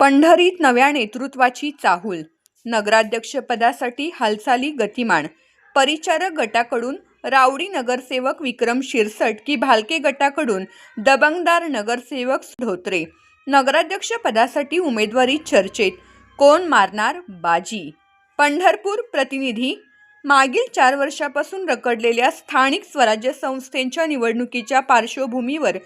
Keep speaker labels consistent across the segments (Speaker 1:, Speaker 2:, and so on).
Speaker 1: पंढरीत नव्या नेतृत्वाची चाहूल. नगराध्यक्षपदासाठी हालचाली गतिमान. परिचारक गटाकडून रावडी नगरसेवक विक्रम शिरसट की भालके गटाकडून दबंगदार नगरसेवक धोत्रे. नगराध्यक्षपदासाठी उमेदवारी चर्चेत. कोण मारणार बाजी? पंढरपूर प्रतिनिधी. मागील चार वर्षापासून रखडलेल्या स्थानिक स्वराज्य संस्थेच्या निवडणुकीच्या पार्श्वभूमीवर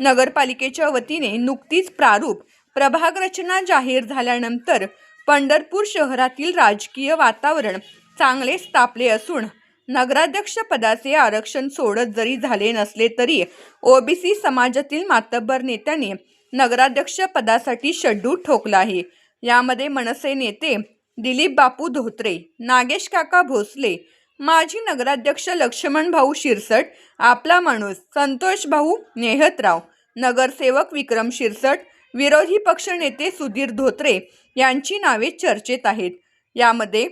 Speaker 1: नगरपालिकेच्या वतीने नुकतीच प्रारूप प्रभाग रचना जाहीर झाल्यानंतर पंढरपूर शहरातील राजकीय वातावरण चांगलेच तापले असून नगराध्यक्ष पदाचे आरक्षण सोडत जरी झाले नसले तरी ओबीसी समाजातील मातब्बर नेत्यांनी नगराध्यक्ष पदासाठी शड्डू ठोकला आहे. यामध्ये मनसे नेते दिलीप बापू धोत्रे नागेश काका भोसले माजी नगराध्यक्ष लक्ष्मण भाऊ शिरसट आपला माणूस संतोष भाऊ नेहतराव नगरसेवक विक्रम शिरसट विरोधी पक्षनेते सुधीर धोत्रे यांची नावे चर्चेत आहेत. यामध्ये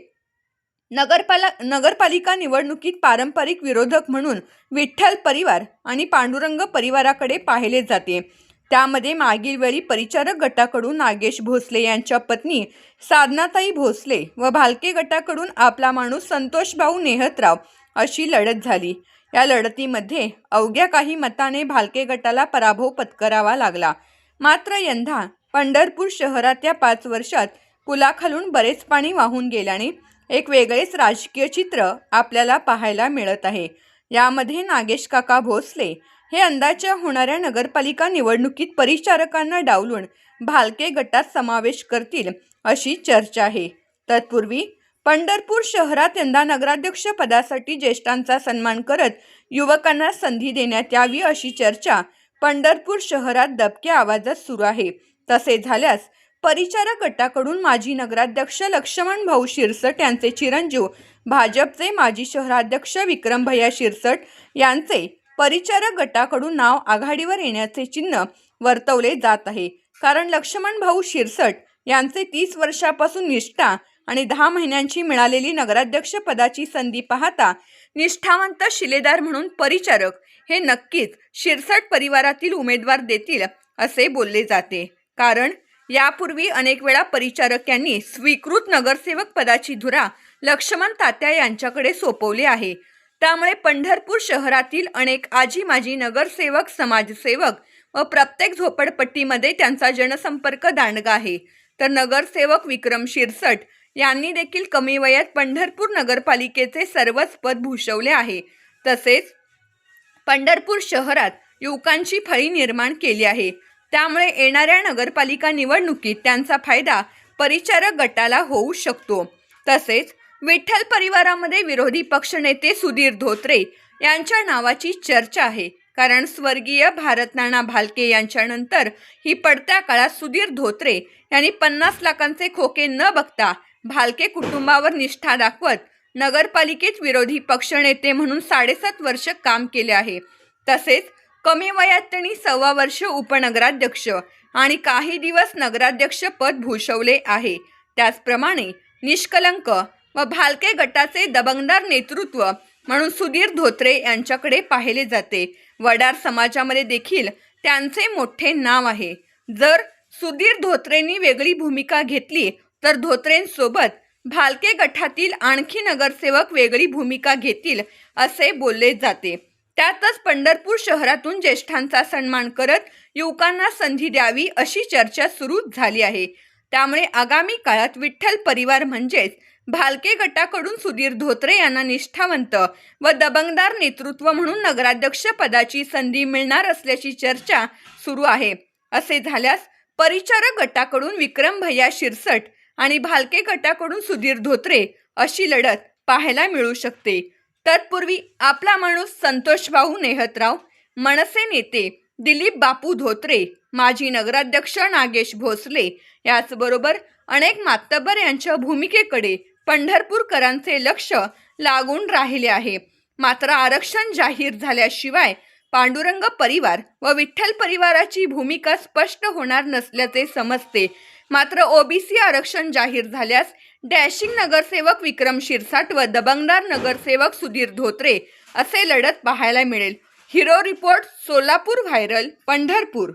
Speaker 1: नगरपाला नगरपालिका निवडणुकीत पारंपरिक विरोधक म्हणून विठ्ठल परिवार आणि पांडुरंग परिवाराकडे पाहिले जाते. त्यामध्ये मागील वेळी परिचारक गटाकडून नागेश भोसले यांच्या पत्नी साधनाताई भोसले व भालके गटाकडून आपला माणूस संतोषभाऊ नेहतराव अशी लढत झाली. या लढतीमध्ये अवघ्या काही मताने भालके गटाला पराभव पत्करावा लागला. मात्र यंदा पंढरपूर शहरात या पाच वर्षात पुलाखालून बरेच पाणी वाहून गेल्याने एक वेगळेच राजकीय चित्र आपल्याला पाहायला मिळत आहे. यामध्ये नागेश काका भोसले हे अंदाच्या होणाऱ्या नगरपालिका निवडणुकीत परिचारकांना डावलून भालके गटात समावेश करतील अशी चर्चा आहे. तत्पूर्वी पंढरपूर शहरात यंदा नगराध्यक्ष पदासाठी ज्येष्ठांचा सन्मान करत युवकांना संधी देण्यात यावी अशी चर्चा पंढरपूर शहरात दबक्या आवाजात सुरू आहे. तसे झाल्यास परिचारक गटाकडून माजी नगराध्यक्ष लक्ष्मण भाऊ शिरसट यांचे चिरंजीव भाजपचे माजी शहराध्यक्ष विक्रम भैया शिरसट यांचे परिचारक गटाकडून नाव आघाडीवर येण्याचे चिन्ह वर्तवले जात आहे. कारण लक्ष्मण भाऊ शिरसट यांचे तीस वर्षापासून निष्ठा आणि दहा महिन्यांची मिळालेली नगराध्यक्ष पदाची संधी पाहता निष्ठावंत शिलेदार म्हणून परिचारक हे नक्कीच शिरसट परिवारातील उमेदवार देतील असे बोलले जाते. कारण यापूर्वी अनेक वेळा परिचारक यांनी स्वीकृत नगरसेवक पदाची धुरा लक्ष्मण तात्या यांच्याकडे सोपवली आहे. त्यामुळे पंढरपूर शहरातील अनेक आजी माजी नगरसेवक समाजसेवक व प्रत्येक झोपडपट्टीमध्ये त्यांचा जनसंपर्क दांडगा आहे. तर नगरसेवक विक्रम शिरसट यांनी देखील कमी वयात पंढरपूर नगरपालिकेचे सर्वच पद भूषवले आहे. तसेच पंढरपूर शहरात युवकांची फळी निर्माण केली आहे. त्यामुळे येणाऱ्या नगरपालिका निवडणुकीत त्यांचा फायदा परिचारक गटाला होऊ शकतो. तसेच विठ्ठल परिवारामध्ये विरोधी पक्षनेते सुधीर धोत्रे यांच्या नावाची चर्चा आहे. कारण स्वर्गीय भारतनाना भालके यांच्यानंतर ही पडत्या काळात सुधीर धोत्रे यांनी पन्नास लाखांचे खोके न बघता भालके कुटुंबावर निष्ठा दाखवत नगरपालिकेत विरोधी पक्षनेते म्हणून साडेसात वर्ष काम केले आहे. तसेच कमी वयात त्यांनी सव्वा वर्ष उपनगराध्यक्ष आणि काही दिवस नगराध्यक्ष पद भूषवले आहे. त्याचप्रमाणे निष्कलंक व भालके गटाचे दबंगदार नेतृत्व म्हणून सुधीर धोत्रे यांच्याकडे पाहिले जाते. वडार समाजामध्ये देखील त्यांचे मोठे नाव आहे. जर सुधीर धोत्रेंनी वेगळी भूमिका घेतली तर धोत्रेंसोबत भालके गटातील आणखी नगरसेवक वेगळी भूमिका घेतील असे बोलले जाते. त्यातच पंढरपूर शहरातून ज्येष्ठांचा सन्मान करत युवकांना संधी द्यावी अशी चर्चा सुरू झाली आहे. त्यामुळे आगामी काळात विठ्ठल परिवार म्हणजेच भालके गटाकडून सुधीर धोत्रे यांना निष्ठावंत व दबंगदार नेतृत्व म्हणून नगराध्यक्ष पदाची संधी मिळणार असल्याची चर्चा सुरू आहे. असे झाल्यास परिचारक गटाकडून विक्रम भैया शिरसट आणि भालके गटाकडून सुधीर धोत्रे अशी लढत पाहायला मिळू शकते. तत्पूर्वी आपला माणूस संतोषभाऊ नेहतराव मनसे नेते दिलीप बापू धोत्रे माजी नगराध्यक्ष नागेश भोसले याचबरोबर अनेक मातब्बर यांच्या भूमिकेकडे पंढरपूरकरांचे लक्ष लागून राहिले आहे. मात्र आरक्षण जाहीर झाल्याशिवाय पांडुरंग परिवार व विठ्ठल परिवाराची भूमिका स्पष्ट होणार नसल्याचे समजते. मात्र ओबीसी आरक्षण जाहीर झाल्यास डॅशिंग नगरसेवक विक्रम शिरसाट व दबंगदार नगरसेवक सुधीर धोत्रे असे लढत पाहायला मिळेल. Hero report Solapur viral Pandharpur